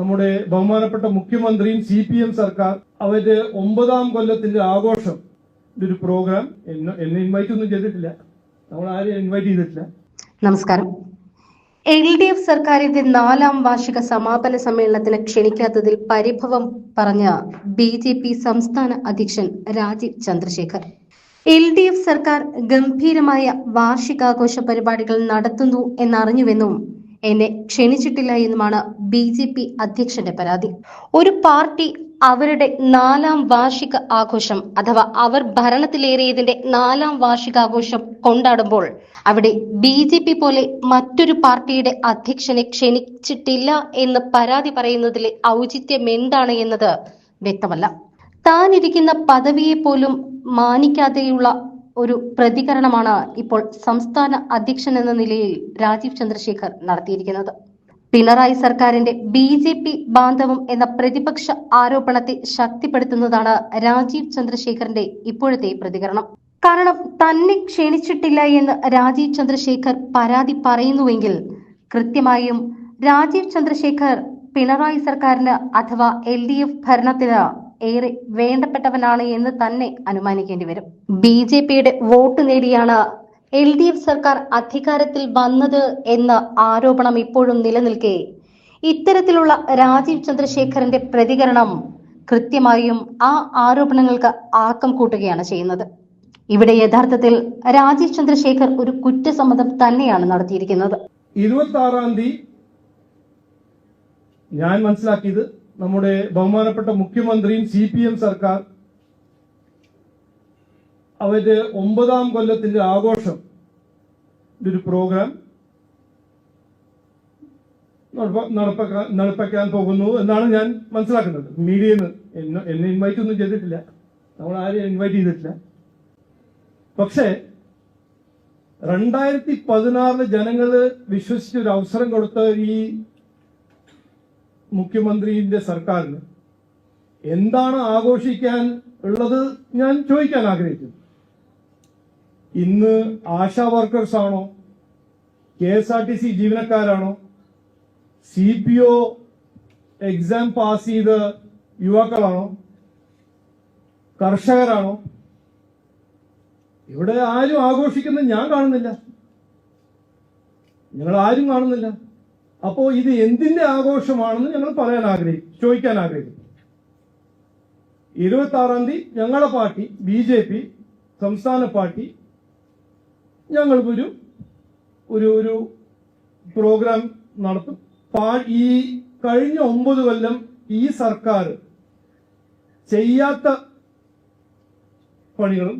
നമ്മുടെ ബഹുമാനപ്പെട്ട മുഖ്യമന്ത്രിയും സി പി എം സർക്കാർ അവരുടെ ഒമ്പതാം കൊല്ലത്തിന്റെ ആഘോഷം ഒരു പ്രോഗ്രാം എന്നെ ഇൻവൈറ്റ് ഒന്നും ചെയ്തിട്ടില്ല. നമ്മൾ ആരെയും ഇൻവൈറ്റ് ചെയ്തിട്ടില്ല. നമസ്കാരം. എൽ ഡി എഫ് സർക്കാരിന്റെ നാലാം വാർഷിക സമാപന സമ്മേളനത്തിന് ക്ഷണിക്കാത്തതിൽ പരിഭവം പറഞ്ഞ ബി ജെ പി സംസ്ഥാന അധ്യക്ഷൻ Rajeev Chandrasekhar. L D F സർക്കാർ ഗംഭീരമായ വാർഷികാഘോഷ പരിപാടികൾ നടത്തുന്നു എന്നറിഞ്ഞുവെന്നും എന്നെ ക്ഷണിച്ചിട്ടില്ല എന്നുമാണ് ബി ജെ പി അധ്യക്ഷന്റെ പരാതി. ഒരു പാർട്ടി അവരുടെ നാലാം വാർഷിക ആഘോഷം അഥവാ അവർ ഭരണത്തിലേറിയതിന്റെ നാലാം വാർഷികാഘോഷം കൊണ്ടാടുമ്പോൾ അവിടെ ബി ജെ പി പോലെ മറ്റൊരു പാർട്ടിയുടെ അധ്യക്ഷനെ ക്ഷണിച്ചിട്ടില്ല എന്ന് പരാതി പറയുന്നതിലെ ഔചിത്യം എന്താണ് എന്നത് വ്യക്തമല്ല. താനിരിക്കുന്ന പദവിയെ പോലും മാനിക്കാതെയുള്ള ഒരു പ്രതികരണമാണ് ഇപ്പോൾ സംസ്ഥാന അധ്യക്ഷൻ എന്ന നിലയിൽ രാജീവ് ചന്ദ്രശേഖർ നടത്തിയിരിക്കുന്നത്. പിണറായി സർക്കാരിന്റെ ബി ജെ പി ബാന്ധവം എന്ന പ്രതിപക്ഷ ആരോപണത്തെ ശക്തിപ്പെടുത്തുന്നതാണ് രാജീവ് ചന്ദ്രശേഖറിന്റെ ഇപ്പോഴത്തെ പ്രതികരണം. കാരണം തന്നെ ക്ഷണിച്ചിട്ടില്ല എന്ന് രാജീവ് ചന്ദ്രശേഖർ പരാതി പറയുന്നുവെങ്കിൽ കൃത്യമായും രാജീവ് ചന്ദ്രശേഖർ പിണറായി സർക്കാരിന് അഥവാ എൽ ഡി എഫ് ഭരണത്തിന് ഏറെ വേണ്ടപ്പെട്ടവനാണ് എന്ന് തന്നെ അനുമാനിക്കേണ്ടി വരും. ബി ജെ പിയുടെ വോട്ട് നേടിയാണ് എൽ ഡി എഫ് സർക്കാർ അധികാരത്തിൽ വന്നത് എന്ന ആരോപണം ഇപ്പോഴും നിലനിൽക്കെ. ഇത്തരത്തിലുള്ള രാജീവ് ചന്ദ്രശേഖരന്റെ പ്രതികരണം കൃത്യമായും ആ ആരോപണങ്ങൾക്ക് ആക്കം കൂട്ടുകയാണ് ചെയ്യുന്നത്. ഇവിടെ യഥാർത്ഥത്തിൽ രാജീവ് ചന്ദ്രശേഖർ ഒരു കുറ്റസമ്മതം തന്നെയാണ് നടത്തിയിരിക്കുന്നത്. ഇരുപത്തി ആറാം തീയതി ഞാൻ മനസ്സിലാക്കിയത് നമ്മുടെ ബഹുമാനപ്പെട്ട മുഖ്യമന്ത്രിയും സി പി എം സർക്കാർ അവരുടെ ഒമ്പതാം കൊല്ലത്തിന്റെ ആഘോഷം ഒരു പ്രോഗ്രാം നടപ്പ- നടപ്പാക്കാൻ പോകുന്നു എന്നാണ് ഞാൻ മനസ്സിലാക്കുന്നത്. മീഡിയയിൽ നിന്ന് എന്നെ ഇൻവൈറ്റ് ഒന്നും ചെയ്തിട്ടില്ല. നമ്മൾ ആരെയും ഇൻവൈറ്റ് ചെയ്തിട്ടില്ല. പക്ഷേ രണ്ടായിരത്തി പതിനാറിൽ ജനങ്ങൾ വിശ്വസിച്ച് ഒരു അവസരം കൊടുത്ത ഈ മുഖ്യമന്ത്രിയുടെ സർക്കാരിന് എന്താണ് ആഘോഷിക്കാൻ ഉള്ളത് ഞാൻ ചോദിക്കാൻ ആഗ്രഹിക്കുന്നു. ഇന്ന് ആശാ വർക്കേഴ്സ് ആണോ K S R T C ജീവനക്കാരാണോ C P O exam pass ചെയ്ത യുവാക്കളാണോ കർഷകരാണോ ഇവിടെ ആരും ആഘോഷിക്കുന്നത് ഞാൻ കാണുന്നില്ല. നിങ്ങൾ ആരും കാണുന്നില്ല. അപ്പോ ഇത് എന്തിന്റെ ആഘോഷമാണെന്ന് ഞങ്ങൾ പറയാൻ ആഗ്രഹിക്കും ചോദിക്കാൻ ആഗ്രഹിക്കും. ഇരുപത്തി ആറാം തീയതി ഞങ്ങളുടെ പാർട്ടി ബി ജെ പി സംസ്ഥാന പാർട്ടി ഞങ്ങൾക്കൊരു ഒരു ഒരു പ്രോഗ്രാം നടത്തും. ഈ കഴിഞ്ഞ ഒമ്പത് കൊല്ലം ഈ സർക്കാർ ചെയ്യാത്ത പണികളും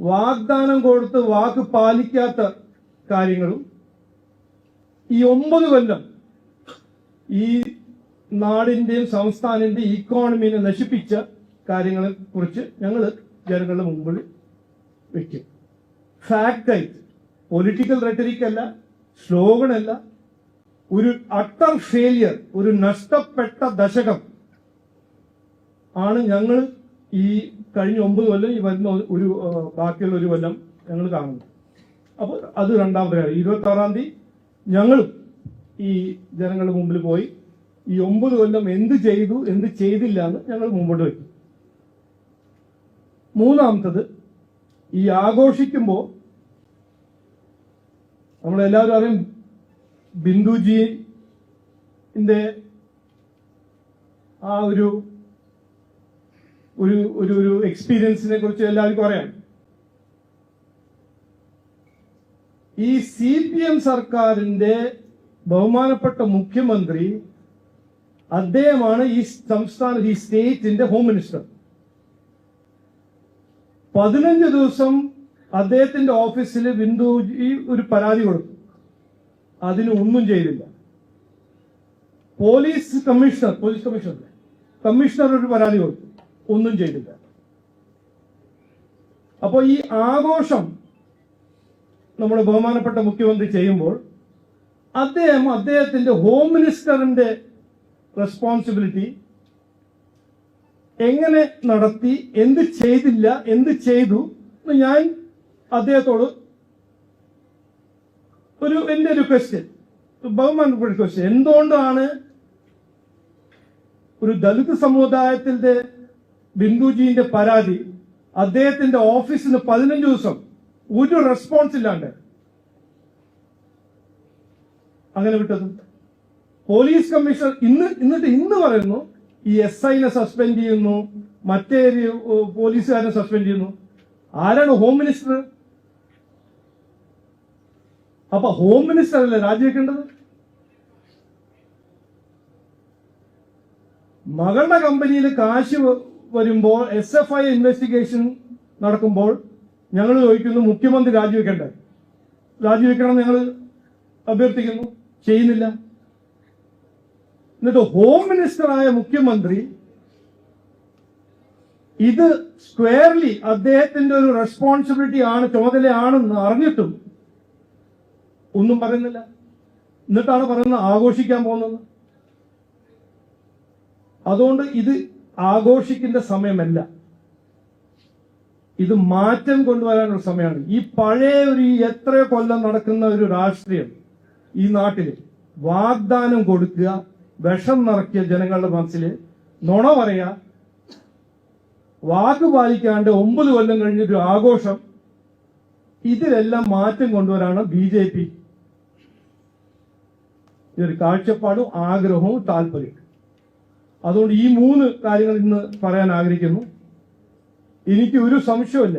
വാഗ്ദാനം കൊടുത്ത് വാക്ക് പാലിക്കാത്ത കാര്യങ്ങളും ഈ ഒമ്പത് കൊല്ലം ഈ നാടിന്റെയും സംസ്ഥാനത്തിന്റെയും ഇക്കോണമിനെ നശിപ്പിച്ച കാര്യങ്ങളെ കുറിച്ച് ഞങ്ങൾ ജനങ്ങളുടെ മുമ്പിൽ വെക്കും. ഫാക്ടായിട്ട് പൊളിറ്റിക്കൽ റെറ്ററിക് അല്ല സ്ലോഗൻ അല്ല. ഒരു അട്ടർ ഫെയിലിയർ ഒരു നഷ്ടപ്പെട്ട ദശകം ആണ് ഞങ്ങൾ ഈ കഴിഞ്ഞ ഒമ്പത് കൊല്ലം ഈ വരുന്ന ഒരു ബാക്കിയുള്ള ഒരു കൊല്ലം ഞങ്ങൾ കാണുന്നത്. അപ്പോൾ അത് രണ്ടാമത്തെ ഇരുപത്തി ആറാം തീയതി ഞങ്ങളും ഈ ജനങ്ങളുടെ മുമ്പിൽ പോയി ഈ ഒമ്പത് കൊല്ലം എന്ത് ചെയ്തു എന്ത് ചെയ്തില്ല എന്ന് ഞങ്ങൾ മുമ്പോട്ട് വയ്ക്കും മൂന്നാമത്തത് ഈ ആഘോഷിക്കുമ്പോൾ നമ്മളെല്ലാവരും അറിയും ബിന്ദുജിന്റെ ആ ഒരു ഒരു ഒരു ഒരു എക്സ്പീരിയൻസിനെ കുറിച്ച് എല്ലാവർക്കും അറിയാം. ഈ സി പി എം സർക്കാരിന്റെ ബഹുമാനപ്പെട്ട മുഖ്യമന്ത്രി അദ്ദേഹമാണ് ഈ സംസ്ഥാന ഈ സ്റ്റേറ്റിന്റെ ഹോം മിനിസ്റ്റർ. പതിനഞ്ച് ദിവസം അദ്ദേഹത്തിന്റെ ഓഫീസിൽ ബിന്ദുജി ഒരു പരാതി കൊടുത്തു. അതിന് ഒന്നും ചെയ്തില്ല. Police commissioner police commissioner commissioner ഒരു പരാതി കൊടുത്തു. ഒന്നും ചെയ്തില്ല. അപ്പോൾ ഈ ആഘോഷം നമ്മുടെ ബഹുമാനപ്പെട്ട മുഖ്യമന്ത്രി ചെയ്യുമ്പോൾ അദ്ദേഹം അദ്ദേഹത്തിന്റെ ഹോം മിനിസ്റ്ററിന്റെ റെസ്പോൺസിബിലിറ്റി എങ്ങനെ നടത്തി എന്ത് ചെയ്തില്ല എന്ത് ചെയ്തു എന്ന് ഞാൻ അദ്ദേഹത്തോട് ഒരു എന്റെ ഒരു ക്വസ്റ്റ്യൻ ബഹുമാനപ്പെട്ട ക്വസ്റ്റ്യൻ എന്തുകൊണ്ടാണ് ഒരു ദളിത് സമുദായത്തിന്റെ ബിന്ദുജീന്റെ പരാതി അദ്ദേഹത്തിന്റെ ഓഫീസിന് പതിനഞ്ച് ദിവസം ഒരു റെസ്പോൺസ് ഇല്ലാണ്ട് അങ്ങനെ വിട്ടത്. പോലീസ് കമ്മീഷണർ ഇന്ന് എന്നിട്ട് ഇന്ന് പറയുന്നു ഈ എസ് ഐനെ സസ്പെൻഡ് ചെയ്യുന്നു മറ്റേ പോലീസുകാരനെ സസ്പെൻഡ് ചെയ്യുന്നു. ആരാണ് ഹോം മിനിസ്റ്റർ അപ്പൊ ഹോം മിനിസ്റ്റർ അല്ലേ രാജിവെക്കേണ്ടത്? മകളുടെ കമ്പനിയിൽ കാശ് വരുമ്പോൾ എസ് എഫ് ഐ ഇൻവെസ്റ്റിഗേഷൻ നടക്കുമ്പോൾ ഞങ്ങൾ ചോദിക്കുന്നു മുഖ്യമന്ത്രി രാജിവെക്കണ്ടേ? രാജിവെക്കണം ഞങ്ങൾ അഭ്യർത്ഥിക്കുന്നു. ചെയ്യുന്നില്ല. എന്നിട്ട് ഹോം മിനിസ്റ്ററായ മുഖ്യമന്ത്രി ഇത് സ്ക്വയർലി അദ്ദേഹത്തിന്റെ ഒരു റെസ്പോൺസിബിലിറ്റി ആണ് ചുമതലയാണെന്ന് അറിഞ്ഞിട്ടും ഒന്നും പറയുന്നില്ല. എന്നിട്ടാണ് പറയുന്നത് ആഘോഷിക്കാൻ പോകുന്നത്. അതുകൊണ്ട് ഇത് ആഘോഷിക്കേണ്ട സമയമല്ല. ഇത് മാറ്റം കൊണ്ടുവരാനുള്ള സമയമാണ്. ഈ പഴയ ഒരു എത്ര കൊല്ലം നടക്കുന്ന ഒരു രാഷ്ട്രീയം ഈ നാട്ടിൽ വാഗ്ദാനം കൊടുക്കുക വിഷം നിറയ്ക്കുക ജനങ്ങളുടെ മനസ്സിൽ നുണ പറയുക വാക്ക് പാലിക്കാണ്ട് ഒമ്പത് കൊല്ലം കഴിഞ്ഞൊരു ആഘോഷം. ഇതിലെല്ലാം മാറ്റം കൊണ്ടുവരാണ് ബി ജെ പി. ഇതൊരു കാഴ്ചപ്പാടും ആഗ്രഹവും താല്പര്യവും അതുകൊണ്ട് ഈ മൂന്ന് കാര്യങ്ങൾ ഇന്ന് പറയാൻ ആഗ്രഹിക്കുന്നു. എനിക്ക് ഒരു സംശയമില്ല